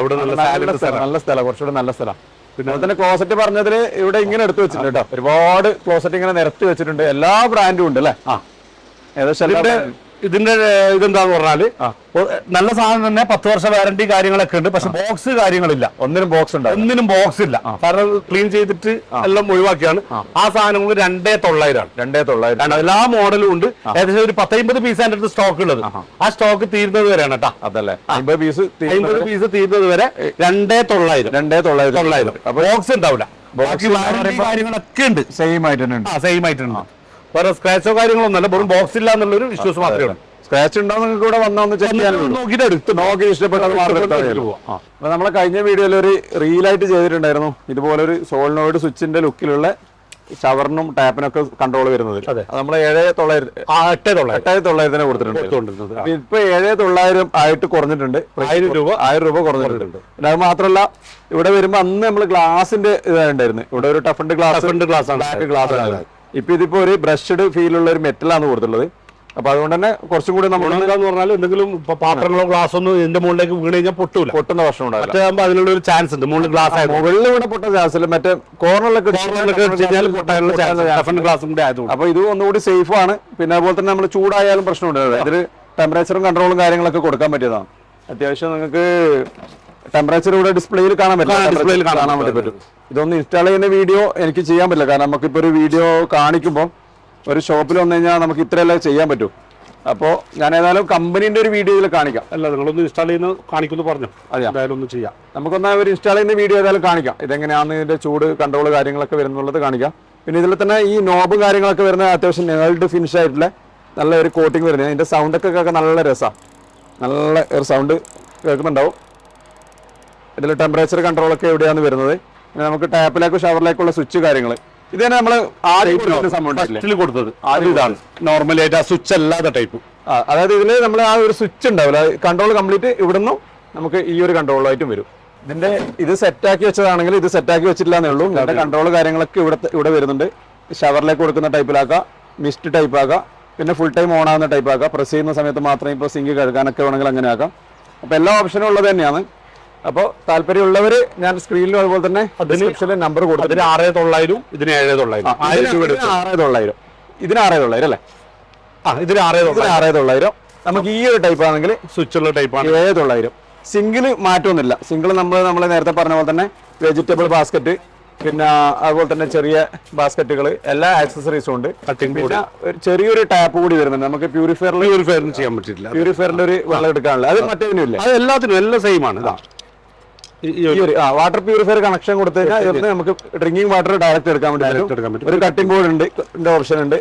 അവിടെ നല്ല നല്ല സ്ഥലം. നല്ല സ്ഥലം. കുറച്ചുകൂടെ നല്ല സ്ഥലം. പിന്നെ തന്നെ ക്ലോസറ്റ് പറഞ്ഞതിൽ ഇവിടെ ഇങ്ങനെ എടുത്തു വെച്ചിട്ടുണ്ട് കേട്ടോ. ഒരുപാട് ക്ലോസറ്റ് ഇങ്ങനെ നിരത്തി വെച്ചിട്ടുണ്ട്. എല്ലാ ബ്രാൻഡും ഉണ്ട് അല്ലേ? ആ. ഏകദേശം ഇതിന്റെ ഇതെന്താന്ന് പറഞ്ഞാൽ നല്ല സാധനം തന്നെ പത്ത് വർഷ വാരണ്ടി കാര്യങ്ങളൊക്കെ ഉണ്ട്. പക്ഷെ ബോക്സ് കാര്യങ്ങളില്ല. ഒന്നിനും ബോക്സ് ഉണ്ട് ഒന്നിനും ബോക്സ് ഇല്ല. കാരണം ക്ലീൻ ചെയ്തിട്ട് എല്ലാം ഒഴിവാക്കിയാണ്. ആ. സാധനങ്ങൾ രണ്ടേ തൊള്ളായിരമാണ് രണ്ടേ തൊള്ളായിരം. എല്ലാ മോഡലും ഉണ്ട്. ഏകദേശം ഒരു പത്തൊമ്പത് പീസ് അതിന്റെ അടുത്ത് സ്റ്റോക്ക് ഉള്ളത്. ആ സ്റ്റോക്ക് തീരുന്നത് വരെയാണ് കേട്ടോ. അതല്ലേ. അമ്പത് പീസ് അമ്പത് പീസ് തീരുന്നത് വരെ രണ്ടേ തൊള്ളായിരം. രണ്ടേ തൊള്ളായിരം. തൊള്ളായിരം. ബോക്സ് ഉണ്ടാവില്ല. ബാക്കി പറയുമ്പോ- കാര്യങ്ങളൊക്കെ ഉണ്ട്. സെയിം ആയിട്ട് തന്നെ ഉണ്ട്. സെയിം ആയിട്ടുണ്ട് വേറെ സ്ക്രാച്ചോ കാര്യങ്ങളൊന്നല്ല വെറും ബോക്സ് ഇല്ല എന്നുള്ളൊരു വിശ്വാസം മാത്രമേ ഉള്ളൂ. സ്ക്രാച്ച് ഉണ്ടോ നിങ്ങൾക്ക് ഇവിടെ നോക്കിയിട്ട് എടുത്ത് നോക്കി ഇഷ്ടപ്പെട്ടത് മാത്രം. നമ്മളെ കഴിഞ്ഞ വീഡിയോയിൽ ഒരു റീലായിട്ട് ചെയ്തിട്ടുണ്ടായിരുന്നു. ഇതുപോലെ ഒരു സോളിനോയിഡ് സ്വിച്ചിന്റെ ലുക്കിലുള്ള ഷവറിനും ടാപ്പിനും ഒക്കെ കൺട്രോൾ വരുന്നത്. നമ്മളെ ഏഴ് തൊള്ളായിരത്തി എട്ടേ എട്ടായിരത്തി തൊള്ളായിരത്തിന് കൊടുത്തിട്ടുണ്ട്. ഇപ്പൊ ഏഴ് തൊള്ളായിരം ആയിട്ട് കുറഞ്ഞിട്ടുണ്ട്. ആയിരം രൂപ ആയിരം രൂപ കുറഞ്ഞിട്ടുണ്ട്. അത് മാത്രമല്ല ഇവിടെ വരുമ്പോ അന്ന് നമ്മൾ ഗ്ലാസിന്റെ ഇതായിട്ടുണ്ടായിരുന്നു ഇവിടെ ഒരു ടഫണ്ട് ഗ്ലാസ് ഗ്ലാസ് ആണ്. ഗ്ലാസ് ആണ്. ഇപ്പൊ ഇതിപ്പോ ഒരു ബ്രഷ്ഡ് ഫീൽ ഉള്ള ഒരു മെറ്റലാണ് കൊടുത്തിട്ടുള്ളത്. അപ്പൊ അതുകൊണ്ട് തന്നെ കുറച്ചും കൂടി നമ്മൾ പറഞ്ഞാൽ എന്തെങ്കിലും പാത്രങ്ങളോ ഗ്ലാസ് ഒന്നും എന്റെ മുകളിലേക്ക് വീണ് കഴിഞ്ഞാൽ പൊട്ടൂല. പൊട്ടുന്ന പ്രശ്നം ഉണ്ടാവില്ല. അതിനുള്ള ഒരു ചാൻസ് ഉണ്ട്. മുകളിൽ ഗ്ലാസ് മുകളിൽ വീണ പൊട്ട ചാൻസ് ഇല്ല. മറ്റേ കോർണറിലൊക്കെ പൊട്ടാനുള്ള ചാൻസ് ഗ്ലാസും കൂടി ആയതുകൊണ്ട്. അപ്പൊ ഇത് ഒന്നുകൂടി സേഫ് ആണ്. പിന്നെ അതുപോലെ തന്നെ നമ്മൾ ചൂടായാലും പ്രശ്നമുണ്ട് ഇതിൽ ടെമ്പറേച്ചറും കൺട്രോളും കാര്യങ്ങളൊക്കെ കൊടുക്കാൻ പറ്റിയതാണ്. അത്യാവശ്യം നിങ്ങൾക്ക് ടെമ്പറേച്ചർ ഇവിടെ ഡിസ്പ്ലേയിൽ കാണാൻ പറ്റും ഡിസ്പ്ലേയിൽ കാണാൻ പറ്റും. ഇതൊന്ന് ഇൻസ്റ്റാൾ ചെയ്യുന്ന വീഡിയോ എനിക്ക് ചെയ്യാൻ പറ്റില്ല. കാരണം നമുക്കിപ്പോൾ ഒരു വീഡിയോ കാണിക്കുമ്പോൾ ഒരു ഷോപ്പിൽ വന്നു കഴിഞ്ഞാൽ നമുക്ക് ഇത്രയല്ലേ ചെയ്യാൻ പറ്റൂ. അപ്പോൾ ഞാൻ ഏതായാലും കമ്പനീന്റെ ഒരു വീഡിയോ ഇതിൽ കാണിക്കാം. അല്ല നിങ്ങളൊന്ന് ഇൻസ്റ്റാൾ ചെയ്യുന്ന കാണിക്കുമെന്ന് പറഞ്ഞു. അതെ എന്തായാലും ഒന്ന് ചെയ്യാം. നമുക്കൊന്ന് ഒരു ഇൻസ്റ്റാൾ ചെയ്യുന്ന വീഡിയോ ഏതായാലും കാണിക്കാം. ഇതെങ്ങനെയാണ് ഇതിന്റെ ചൂട് കൺട്രോൾ കാര്യങ്ങളൊക്കെ വരുന്നുള്ളത് കാണിക്കാം. പിന്നെ ഇതിൽ തന്നെ ഈ നോബ് കാര്യങ്ങളൊക്കെ വരുന്ന അത്യാവശ്യം നേൾഡ് ഫിനിഷ് ആയിട്ടുള്ള നല്ല ഒരു കോട്ടിങ് വരുന്നത്. അതിന്റെ സൗണ്ട് ഒക്കെ കേൾക്കാൻ നല്ല രസമാണ് നല്ല ഒരു സൗണ്ട് കേൾക്കുന്നുണ്ടാവും. ഇതിൽ ടെമ്പറേച്ചർ കൺട്രോൾ ഒക്കെ എവിടെയാണ് വരുന്നത്. പിന്നെ നമുക്ക് ടാപ്പിലേക്കോ ഷവറിലേക്കുള്ള സ്വിച്ച് കാര്യങ്ങൾ ഇത് തന്നെ നമ്മൾ ആദ്യം കൊടുത്തത്. ആദ്യം ഇതാണ്. നോർമലി ആയിട്ട് ആ സ്വിച്ച് അല്ലാത്ത ടൈപ്പ് അതായത് ഇതിൽ നമ്മൾ ആ ഒരു സ്വിച്ച് ഉണ്ടാവില്ല. കൺട്രോൾ കംപ്ലീറ്റ് ഇവിടുന്ന് നമുക്ക് ഈ ഒരു കൺട്രോളായിട്ടും വരും. ഇതിന്റെ ഇത് സെറ്റാക്കി വെച്ചതാണെങ്കിൽ ഇത് സെറ്റാക്കി വെച്ചിട്ടില്ല എന്നേ ഉള്ളൂ. ഇതിന്റെ കൺട്രോൾ കാര്യങ്ങളൊക്കെ ഇവിടെ ഇവിടെ വരുന്നുണ്ട്. ഷവറിലേക്ക് കൊടുക്കുന്ന ടൈപ്പിലാക്കാം മിസ്റ്റ് ടൈപ്പ് ആക്കാം. പിന്നെ ഫുൾ ടൈം ഓൺ ആകുന്ന ടൈപ്പ് ആക്കാം. പ്രസ് ചെയ്യുന്ന സമയത്ത് മാത്രമേ ഇപ്പോൾ സിങ്ക് കഴുകാനൊക്കെ വേണമെങ്കിൽ അങ്ങനെ ആക്കാം. അപ്പോൾ എല്ലാ ഓപ്ഷനും ഉള്ളത് തന്നെയാണ്. അപ്പോൾ താല്പര്യമുള്ളവർ ഞാൻ സ്ക്രീനിലും അതുപോലെ തന്നെ ഡിസ്ക്രിപ്ഷനിൽ നമ്പർ കൊടുക്കും ആറേ തൊള്ളായിരം ഇതിന് ഏഴേ തൊള്ളായിരം. ആറേ തൊള്ളായിരം. ഇതിന് ആറ് തൊള്ളായിരം അല്ലേ? ആ ഇതിന് ആറേ തൊള്ളായിരം. ആറ് തൊള്ളായിരം. നമുക്ക് ഈ ഒരു ടൈപ്പ് ആണെങ്കിൽ സ്വിച്ചുള്ള ടൈപ്പാണ് ഏഴ് തൊള്ളായിരം. സിംഗിൾ മാറ്റമൊന്നുമില്ല. സിംഗിൾ നമ്മൾ നമ്മൾ നേരത്തെ പറഞ്ഞ പോലെ തന്നെ വെജിറ്റബിൾ ബാസ്ക്കറ്റ് പിന്നെ അതുപോലെ തന്നെ ചെറിയ ബാസ്ക്കറ്റുകൾ എല്ലാ ആക്സസറീസും ഉണ്ട്. പിന്നെ ഒരു ചെറിയൊരു ടാപ്പ് കൂടി വരുന്നുണ്ട്. നമുക്ക് പ്യൂരിഫയറിൽ പ്യൂരിഫയറിന് ചെയ്യാൻ പറ്റില്ല. പ്യൂരിഫയറിന്റെ ഒരു വെള്ളം എടുക്കാനുള്ള. അത് മറ്റേതിനും ഇല്ല അത് എല്ലാത്തിനും എല്ലാം സെയിം ആണ്. ഇതാ. വാട്ടർ പ്യൂരിഫയർ കണക്ഷൻ കൊടുത്തു കഴിഞ്ഞാൽ നമുക്ക് ഡ്രിങ്കിങ് വാട്ടർ ഡയറക്റ്റ് എടുക്കാൻ പറ്റും. ഒരു കട്ടിംഗ് ബോർഡ് ഉണ്ട് ഓപ്ഷൻ ഉണ്ട്.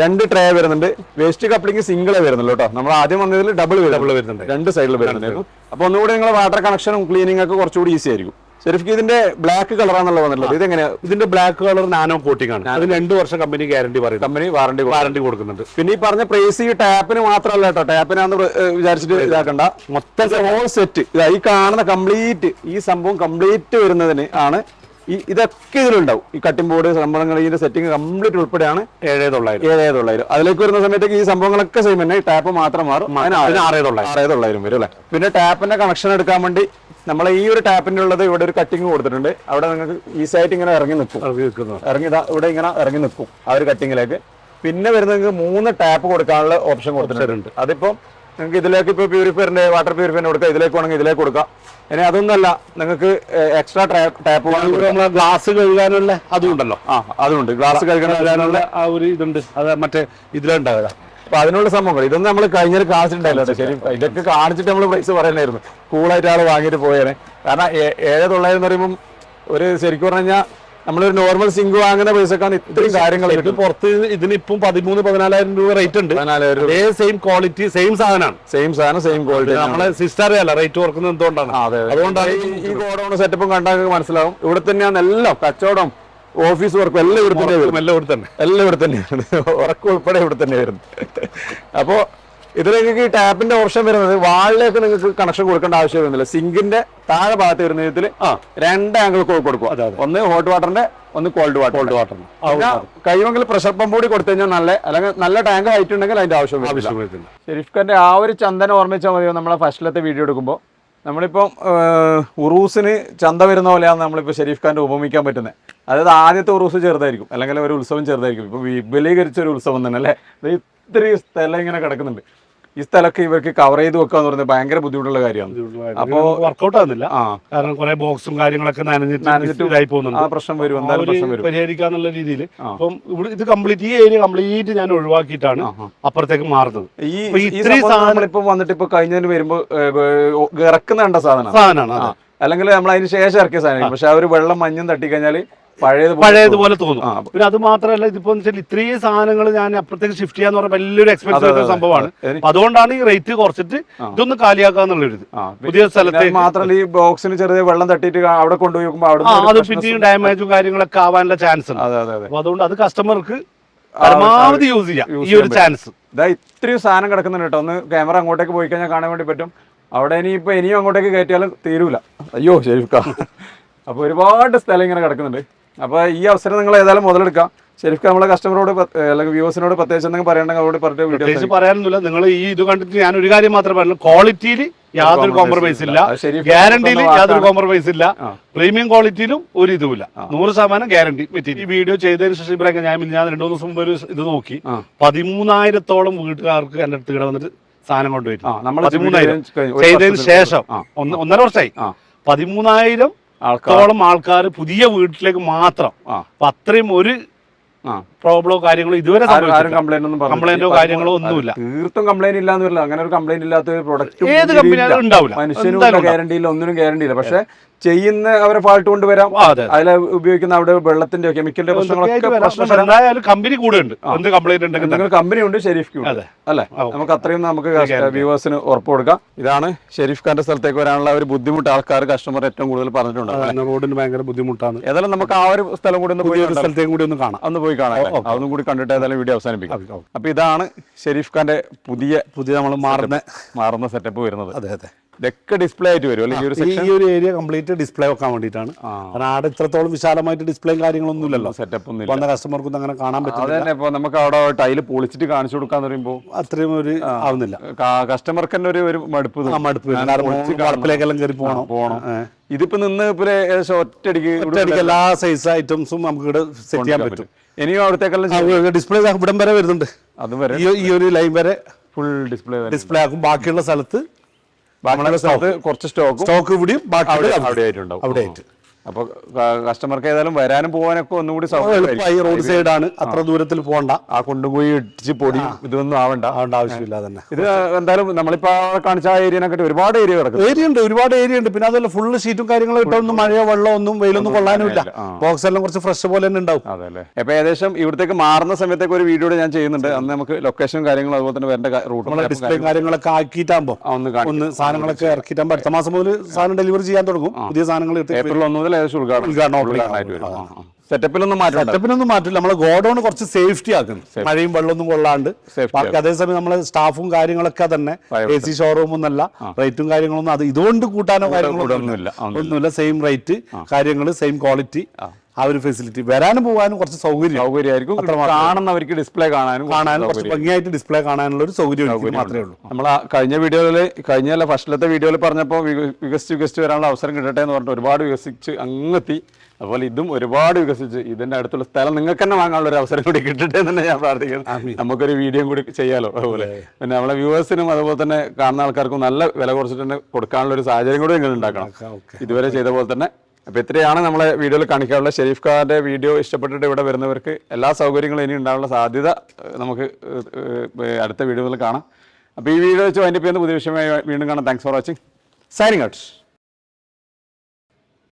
രണ്ട് ട്രേ വരുന്നുണ്ട്. വേസ്റ്റ് കപ്ലിംഗ് സിംഗിളേ വരുന്നുള്ളൂ കേട്ടോ. നമ്മൾ ആദ്യം വന്നതിൽ ഡബിൾ ഡബിൾ വരുന്നുണ്ട്. രണ്ട് സൈഡിൽ വരുന്നുണ്ടായിരുന്നു അപ്പൊ ഒന്നുകൂടി നിങ്ങൾ വാട്ടർ കണക്ഷനും ക്ലീനിങ് ഒക്കെ കുറച്ചുകൂടി ഈസി ആയിരിക്കും. ശരിക്കും ഇതിന്റെ ബ്ലാക്ക് കളറാണല്ലോ വന്നിട്ടുള്ളത്. ഇതെങ്ങനെയാ? ഇതിന്റെ ബ്ലാക്ക് കളർ നാനോ കോട്ടിംഗ് ആണ്. അതിന് രണ്ട് വർഷം കമ്പനി ഗ്യാരണ്ടി പറയും കമ്പനി വാറണ്ടി വാറണ്ടി കൊടുക്കുന്നുണ്ട്. പിന്നെ ഈ പറഞ്ഞ പ്രൈസ് ഈ ടാപ്പിന് മാത്രമല്ല കേട്ടോ. ടാപ്പിനാന്ന് വിചാരിച്ചിട്ട് ഇതാക്കണ്ട. മൊത്തം ഹോൾ സെറ്റ് ഈ കാണുന്ന കംപ്ലീറ്റ് ഈ സംഭവം കംപ്ലീറ്റ് വരുന്നതിന് ആണ് ഈ ഇതൊക്കെ ഇതിലുണ്ടാവും. ഈ കട്ടിംഗ് ബോർഡ് സംഭവങ്ങൾ ഇതിന്റെ സെറ്റിംഗ് കംപ്ലീറ്റ് ഉൾപ്പെടെയാണ് ഏഴേ തൊള്ളായിരം ഏഴേ തൊള്ളായിരം അതിലേക്ക് വരുന്ന സമയത്തേക്ക് ഈ സംഭവങ്ങളൊക്കെ സെയിം തന്നെ. ടാപ്പ് മാത്രം മാറും. ആറേ തൊള്ളായിരം ആറേ തൊള്ളായിരം വരും അല്ലേ? പിന്നെ ടാപ്പിന്റെ കണക്ഷൻ എടുക്കാൻ വേണ്ടി നമ്മൾ ഈ ഒരു ടാപ്പിന്റെ ഉള്ളത് ഇവിടെ ഒരു കട്ടിങ് കൊടുത്തിട്ടുണ്ട്. അവിടെ നിങ്ങൾക്ക് ഈസായിട്ട് ഇങ്ങനെ ഇറങ്ങി നിൽക്കും. ഇറങ്ങി ഇവിടെ ഇങ്ങനെ ഇറങ്ങി നിൽക്കും ആ ഒരു കട്ടിങ്ങിലേക്ക് പിന്നെ വരുന്ന മൂന്ന് ടാപ്പ് കൊടുക്കാനുള്ള ഓപ്ഷൻ കൊടുത്തിട്ടുണ്ട്. അതിപ്പോ നിങ്ങൾക്ക് ഇതിലേക്ക് ഇപ്പോൾ പ്യൂരിഫയറിന്റെ വാട്ടർ പ്യൂരിഫയർ കൊടുക്കാം. ഇതിലേക്ക് വേണമെങ്കിൽ ഇതിലേക്ക് കൊടുക്കാം. ഇനി അതൊന്നല്ല നിങ്ങൾക്ക് എക്സ്ട്രാ ടാപ്പ് നമ്മളെ ഗ്ലാസ് കഴുകാനുള്ള അതുണ്ടല്ലോ ആ അതുണ്ട് ഗ്ലാസ് കഴുകാനുള്ള ആ ഒരു ഇതുണ്ട്. അത് മറ്റേ ഇതിലുണ്ടാവുക അപ്പൊ അതിനുള്ള സംഭവങ്ങൾ. ഇതൊന്നും നമ്മൾ കഴിഞ്ഞ ക്ലാസ് ഉണ്ടായില്ലോ ശരി ഇതൊക്കെ കാണിച്ചിട്ട് നമ്മൾ പ്രൈസ് പറയണായിരുന്നു. കൂളായിട്ട് ആൾ വാങ്ങിയിട്ട് പോയേനെ. കാരണം ഏഴ് തൊള്ളായിരം എന്ന് പറയുമ്പോൾ ഒരു ശരിക്കും പറഞ്ഞു കഴിഞ്ഞാൽ നമ്മളൊരു നോർമൽ സിങ്ക് വാങ്ങുന്ന പൈസക്കാണ് ഇത്രയും കാര്യങ്ങൾ ഇത് പുറത്ത് ഇതിന് ഇപ്പം പതിമൂന്ന് പതിനാലായിരം രൂപ റേറ്റ് ഉണ്ട്. പതിനാലായിരം അതേ സെയിം ക്വാളിറ്റി സെയിം സാധനമാണ് സെയിം സാധനം സെയിം ക്വാളിറ്റി നമ്മളെ സിസ്റ്റർ അല്ല റേറ്റ് കുറക്കുന്നത് എന്തുകൊണ്ടാണ്. അതെ അതെ. അതുകൊണ്ടാണ് ഈ- ഗോഡൌൺ സെറ്റപ്പും കണ്ടാൽ മനസ്സിലാവും. ഇവിടെ തന്നെയാണ് എല്ലാം. കച്ചവടം ഓഫീസ് വർക്ക് എല്ലാം ഇവിടെ തന്നെ എല്ലാം ഇവിടെ തന്നെ. എല്ലാം ഇവിടെ തന്നെയാണ്. ഉറക്കം ഉൾപ്പെടെ ഇവിടെ തന്നെ വരുന്നത്. അപ്പോ നിങ്ങൾക്ക് ഈ ടാപ്പിന്റെ ഓപ്ഷൻ വരുന്നത് വാളിലേക്ക് നിങ്ങൾക്ക് കണക്ഷൻ കൊടുക്കേണ്ട ആവശ്യം വരുന്നില്ല. സിങ്കിന്റെ താഴെ ഭാഗത്ത് വരുന്ന വിധത്തിൽ രണ്ട് ആംഗിൾ കൊടുക്കും. ഒന്ന് ഹോട്ട് വാട്ടറിന്റെ ഒന്ന് കോൾഡ് വാട്ടർ കോൾഡ് വാട്ടർ കഴിവെങ്കിൽ പ്രഷർ പമ്പ് കൂടി കൊടുത്തു കഴിഞ്ഞാൽ നല്ല അല്ലെങ്കിൽ നല്ല ടാങ്ക് ഹൈറ്റ് ഉണ്ടെങ്കിൽ അതിന്റെ ആവശ്യം ആവശ്യം വരുന്നില്ല. ഷെരീഫ് ഖാന്റെ ആ ഒരു ചന്ദനം ഓർമ്മിച്ചാൽ മതിയോ? നമ്മളെ ഫസ്റ്റിലത്തെ വീഡിയോ എടുക്കുമ്പോൾ നമ്മളിപ്പം ഉറൂസിന് ചന്ത വരുന്ന പോലെയാണ് നമ്മളിപ്പോൾ ഷെരീഫ് ഖാന്റെ ഉപമിക്കാൻ പറ്റുന്നത്. അതായത് ആദ്യത്തെ ഉറൂസ് ചെറുതായിരിക്കും. അല്ലെങ്കിൽ ഒരു ഉത്സവം ചെറുതായിരിക്കും. ഇപ്പോൾ വിപുലീകരിച്ച ഒരു ഉത്സവം തന്നെ അല്ലേ ഇത് ഇത്രയും സ്ഥലം ഇങ്ങനെ കിടക്കുന്നുണ്ട്. ഈ സ്ഥലമൊക്കെ ഇവർക്ക് കവർ ചെയ്ത് വെക്കുക എന്ന് പറയുന്നത് ഭയങ്കര ബുദ്ധിമുട്ടുള്ള കാര്യമാണ്. അപ്പോ വർക്കൗട്ട് ആവുന്നില്ല. ആ. കാരണം കുറെ ബോക്സും കാര്യങ്ങളൊക്കെ നനഞ്ഞിട്ട് ആ പ്രശ്നം വരും എന്തായാലും പ്രശ്നം വരും. പരിഹരിക്കാന്നുള്ള രീതിയിൽ അപ്പം ഇവിടെ ഇത് കംപ്ലീറ്റ് ഈ ഏരിയ കംപ്ലീറ്റ് ഞാൻ ഒഴിവാക്കിയിട്ടാണ് അപ്പുറത്തേക്ക് മാറുന്നത്. ഈ ഇത്രയും സാധനം ഇപ്പൊ വന്നിട്ട് ഇപ്പൊ കഴിഞ്ഞതിന് വരുമ്പോ ഇറക്കുന്ന കണ്ട സാധനം. സാധനമാണ് അല്ലെങ്കിൽ നമ്മൾ അതിന് ശേഷം ഇറക്കിയ സാധനം പക്ഷെ ആ ഒരു വെള്ളം മഞ്ഞും തട്ടിക്കഴിഞ്ഞാൽ പഴയത് പഴയതുപോലെ തോന്നും. പിന്നെ അത് മാത്രമല്ല ഇതിപ്പോ ഇത്രയും സാധനങ്ങൾ ഞാൻ അപ്പുറത്തേക്ക് ഷിഫ്റ്റ് ചെയ്യാന്ന് പറഞ്ഞാൽ വലിയൊരു എക്സ്പെൻസ് ആയിട്ടുള്ള സംഭവമാണ്. അതെ. അതുകൊണ്ടാണ് ഈ റേറ്റ് കുറച്ചിട്ട് ഇതൊന്ന് കാലിയാക്കാന്നുള്ളൊരു ഇത്. പുതിയ സ്ഥലത്ത് മാത്രമല്ല ഈ ബോക്സിന് ചെറിയ വെള്ളം തട്ടിയിട്ട് അവിടെ കൊണ്ടുപോയി അത് പിന്നെയും ഡാമേജും കാര്യങ്ങളൊക്കെ ആവാനുള്ള ചാൻസ് ഉണ്ട്. അതുകൊണ്ട് അത് കസ്റ്റമർക്ക് പരമാവധി യൂസ് ചെയ്യാം. ഈ ഒരു ചാൻസ് ഇതാ ഇത്രയും സാധനം കിടക്കുന്നുണ്ട് കേട്ടോ. ഒന്ന് ക്യാമറ അങ്ങോട്ടേക്ക് പോയി കഴിഞ്ഞാൽ കാണാൻ വേണ്ടി പറ്റും. അവിടെ ഇനി ഇനിയിപ്പോ ഇനിയും അങ്ങോട്ടേക്ക് കയറ്റിയാലും തീരൂല. അയ്യോ ശരിക്കാ അപ്പൊ ഒരുപാട് സ്ഥലം ഇങ്ങനെ കിടക്കുന്നുണ്ട്. അപ്പൊ ഈ അവസരം നിങ്ങൾ ഏതായാലും മുതലെടുക്കാം. ശരിക്കും നമ്മളെ കസ്റ്റമറോട് അല്ലെങ്കിൽ വ്യൂവേഴ്സിനോട് പ്രത്യേകിച്ച് എന്തെങ്കിലും പറയണ്ടെങ്കിൽ അവരോട് പറഞ്ഞിട്ട് വീഡിയോ പറയാനൊന്നുമില്ല. നിങ്ങൾ ഈ ഇത് കണ്ടിട്ട് ഞാൻ ഒരു കാര്യം മാത്രമേ പറഞ്ഞു ക്വാളിറ്റിയിൽ യാതൊരു കോംപ്രമൈസ് ഇല്ല. ഗ്യാരണ്ടിയിൽ യാതൊരു കോംപ്രമൈസ് ഇല്ല. പ്രീമിയം ക്വാളിറ്റിയിലും ഒരു ഇതുമില്ല നൂറ് ശതമാനം ഗ്യാരണ്ടി ഈ വീഡിയോ ചെയ്തതിന് ശേഷം ഇവരൊക്കെ ഞാൻ ഞാൻ രണ്ടു മൂന്ന് ദിവസം മുമ്പ് ഒരു ഇത് നോക്കി. പതിമൂന്നായിരത്തോളം വീട്ടുകാർക്ക് എന്റെ അടുത്ത് ഇവിടെ വന്നിട്ട് സാധനം കൊണ്ടുപോയി പതിമൂന്നായിരം. ചെയ്തതിന് ശേഷം. ഒന്നര വർഷമായി. പതിമൂന്നായിരം ആൾക്കാർ ആൾക്കാർ പുതിയ വീട്ടിലേക്ക് മാത്രം. അപ്പൊ അത്രയും ഒരു ആ പ്രോബ്ലമോ കാര്യങ്ങളോ ഇതുവരെ കംപ്ലൈന്റ് കാര്യങ്ങളോ ഒന്നുമില്ല. തീർത്തും കംപ്ലൈന്റ് ഇല്ലാന്ന് വരില്ല. അങ്ങനെ ഒരു കംപ്ലൈന്റ് ഇല്ലാത്ത ഒരു പ്രൊഡക്റ്റ് ഏത് കമ്പനിയാലും ഉണ്ടാവില്ല. മനുഷ്യനും ഗ്യാരണ്ടി ഇല്ല ഒന്നിനും ഗ്യാരണ്ടി ഇല്ല. പക്ഷെ ചെയ്യുന്ന അവരെ ഫാൾട്ട് കൊണ്ടുവരാം. വരാം ആ, ഉപയോഗിക്കുന്ന അവിടെ വെള്ളത്തിന്റെ കെമിക്കലിന്റെ പ്രശ്നങ്ങളൊക്കെ എന്തായാലും കമ്പനി കൂടെ ഉണ്ട് എന്ത് കംപ്ലൈന്റ് ഉണ്ടെങ്കിൽ നിങ്ങൾ കമ്പനി ഉണ്ട് ഷെരീഫ്. അല്ലെ? നമുക്ക് അത്രയും നമുക്ക് വ്യൂവേഴ്സിന് ഉറപ്പ് കൊടുക്കാം. ഇതാണ് ഷെരീഫ് ഖാന്റെ സ്ഥലത്തേക്ക് വരാനുള്ള ഒരു ബുദ്ധിമുട്ട് ആൾക്കാർ കസ്റ്റമർ ഏറ്റവും കൂടുതൽ പറഞ്ഞിട്ടുണ്ട്. റോഡിന് ഭയങ്കര ബുദ്ധിമുട്ടാണ്. ഏതായാലും നമുക്ക് ആ ഒരു സ്ഥലം കൂടി ഒന്ന് പോയി സ്ഥലത്തേക്കും കൂടി ഒന്ന് കാണാം. ഒന്ന് പോയി കാണാം. അതൊന്നും കൂടി കണ്ടിട്ട് ഏതായാലും വീഡിയോ അവസാനിപ്പിക്കാം. അപ്പൊ ഇതാണ് ഷെരീഫ് ഖാന്റെ പുതിയ പുതിയ നമ്മൾ മാറുന്ന മാറുന്ന സെറ്റപ്പ് വരുന്നത്. അതെ അതെ. ഇതൊക്കെ ഡിസ്പ്ലേ ആയിട്ട് വരും അല്ലെങ്കിൽ ഈ ഒരു ഏരിയ കംപ്ലീറ്റ് ഡിസ്പ്ലേ വെക്കാൻ വേണ്ടിയിട്ടാണ്. കാരണം ആടെ ഇത്രത്തോളം വിശാലമായിട്ട് ഡിസ്പ്ലേയും കാര്യങ്ങളൊന്നും ഇല്ലല്ലോ. സെറ്റപ്പ് ഒന്നും വന്ന കസ്റ്റമർക്കൊന്നും അങ്ങനെ കാണാൻ പറ്റില്ല നമുക്ക് അവിടെ ടൈൽ പൊളിച്ചിട്ട് കാണിച്ചു കൊടുക്കാന്ന് പറയുമ്പോൾ അത്രയും ഒരു ആവുന്നില്ല. കസ്റ്റമർക്ക് തന്നെ ഒരു ഒരു മടുപ്പ് മടുപ്പ് വളപ്പിലേക്കെല്ലാം കയറി പോകണം പോകണം ഇതിപ്പോ നിന്ന് ഇപ്പൊ ഏകദേശം ഒറ്റയടിക്ക് ഒറ്റടിക്ക് ഒറ്റയടിക്ക് എല്ലാ സൈസ് ഐറ്റംസും നമുക്ക് ഇവിടെ സെറ്റ് ചെയ്യാൻ പറ്റും. ഇനിയും അവിടത്തേക്കെല്ലാം ഡിസ്പ്ലേ ഇവിടം വരെ വരുന്നുണ്ട്. അതും വരെ ഈ ഈ ഒരു ലൈൻ വരെ ഫുൾ ഡിസ്പ്ലേ ഡിസ്പ്ലേ ആക്കും. ബാക്കിയുള്ള സ്ഥലത്ത് ബാക്കിയുള്ള സ്ഥലത്ത് കുറച്ച് സ്റ്റോക്ക് സ്റ്റോക്ക് ഇവിടെയും ബാക്കി അവിടെ അവിടെ ആയിട്ടുണ്ടാവും അവിടെ ആയിട്ട് അപ്പൊ കസ്റ്റമർക്ക് ഏതായാലും വരാനും പോകാനൊക്കെ ഒന്നുകൂടി. എളുപ്പമായി റോഡ് സൈഡാണ്. അത്ര ദൂരത്തിൽ പോകണ്ട ആ കൊണ്ടുപോയി ഇടിച്ച് പൊടി ഇതൊന്നും ആവണ്ട. ആവേണ്ട ആവശ്യമില്ല തന്നെ ഇത് എന്തായാലും നമ്മളിപ്പോ കാണിച്ച ആ ഏരിയനൊക്കെ ഒരുപാട് ഏരിയ കിടക്കും ഏരിയ ഉണ്ട് ഒരുപാട് ഏരിയ ഉണ്ട്. പിന്നെ അതല്ല ഫുള്ള് ഷീറ്റും കാര്യങ്ങളും ഇട്ടൊന്നും മഴയോ വെള്ളമോ ഒന്നും വെയിലൊന്നും കൊള്ളാനുമില്ല. ബോക്സ് എല്ലാം കുറച്ച് ഫ്രഷ് പോലെ തന്നെ ഉണ്ടാവും. അതെ അപ്പോൾ അപ്പൊ ഏകദേശം ഇവിടത്തേക്ക് മാറുന്ന സമയത്തേക്ക് ഒരു വീഡിയോ ഞാൻ ചെയ്യുന്നുണ്ട്. അന്ന് നമുക്ക് ലൊക്കേഷൻ കാര്യങ്ങളും അതുപോലെ തന്നെ വരേണ്ട റൂട്ട് ഡിസ്പ്ലേ കാര്യങ്ങളൊക്കെ ആക്കിയിട്ടാകുമ്പോൾ ഒന്ന് ഒന്ന് സാധനങ്ങളൊക്കെ ഇറക്കിയിട്ടാകുമ്പോൾ അടുത്ത മാസം മുതൽ സാധനം ഡെലിവറി ചെയ്യാൻ തുടങ്ങും. പുതിയ സാധനങ്ങൾ ഏപ്രിൽ ഒന്ന് മുതൽ ഏകദേശം ഉദ്ഘാടനം. ഉദ്ഘാടനം opening ഉദ്ഘാടനമായിട്ട് വരും സെറ്റപ്പിലൊന്നും മാറ്റം സെറ്റപ്പിനൊന്നും മാറ്റില്ല നമ്മളെ ഗോഡൌൺ കുറച്ച് സേഫ്റ്റി ആക്കുന്നു. മഴയും വെള്ളമൊന്നും കൊള്ളാണ്ട്. ബാക്കി അതേസമയം നമ്മളെ സ്റ്റാഫും കാര്യങ്ങളൊക്കെ തന്നെ എ സി ഷോറൂം ഒന്നല്ല റേറ്റും കാര്യങ്ങളൊന്നും അത് ഇതുകൊണ്ട് കൂട്ടാനോ കാര്യങ്ങളോ ഒന്നുമില്ല. സെയിം റേറ്റ് കാര്യങ്ങൾ സെയിം ക്വാളിറ്റി ആ ഒരു ഫെസിലിറ്റി വരാനും പോകാനും കുറച്ച് സൗകര്യം. സൗകര്യമായിരിക്കും. കാണുന്നവർക്ക് ഡിസ്പ്ലേ കാണാനും കാണാനും കുറച്ച് ഭംഗിയായിട്ട് ഡിസ്പ്ലേ കാണാനുള്ള ഒരു സൗകര്യം മാത്രമേ ഉള്ളൂ. നമ്മൾ കഴിഞ്ഞ വീഡിയോയിൽ കഴിഞ്ഞ ഫസ്റ്റിലത്തെ വീഡിയോയിൽ പറഞ്ഞപ്പോൾ വികസിച്ച് വികസിച്ച് വരാനുള്ള അവസരം കിട്ടട്ടെ എന്ന് പറഞ്ഞിട്ട് ഒരുപാട് വികസിച്ച് അങ്ങെത്തി. അതുപോലെ ഇതും ഒരുപാട് വികസിച്ച്. ഇതിന്റെ അടുത്തുള്ള സ്ഥലം നിങ്ങൾക്ക് തന്നെ വാങ്ങാനുള്ള ഒരു അവസരം കൂടി കിട്ടട്ടെ എന്ന് ഞാൻ പ്രാർത്ഥിക്കുന്നു. നമുക്കൊരു വീഡിയോ കൂടി ചെയ്യാലോ അതുപോലെ. പിന്നെ നമ്മളെ വ്യൂവേഴ്സിനും അതുപോലെ തന്നെ കാണുന്ന ആൾക്കാർക്കും നല്ല വില കുറച്ചിട്ട് തന്നെ കൊടുക്കാനുള്ള ഒരു സാഹചര്യം കൂടി നിങ്ങൾ ഉണ്ടാക്കണം. ഇതുവരെ ചെയ്ത പോലെ തന്നെ അപ്പോൾ ഇത്രയാണ് നമ്മളെ വീഡിയോയിൽ കാണിക്കാനുള്ള ഷെരീഫ് ഖാന്റെ വീഡിയോ ഇഷ്ടപ്പെട്ടിട്ട് ഇവിടെ വരുന്നവർക്ക് എല്ലാ സൗകര്യങ്ങളും ഇനി ഉണ്ടാകാനുള്ള സാധ്യത നമുക്ക് അടുത്ത വീഡിയോയിൽ കാണാം. അപ്പോൾ ഈ വീഡിയോ വെച്ച് അതിന്റെ പേര് പുതിയ വിഷയമായി വീണ്ടും കാണാം. Thanks for watching signing out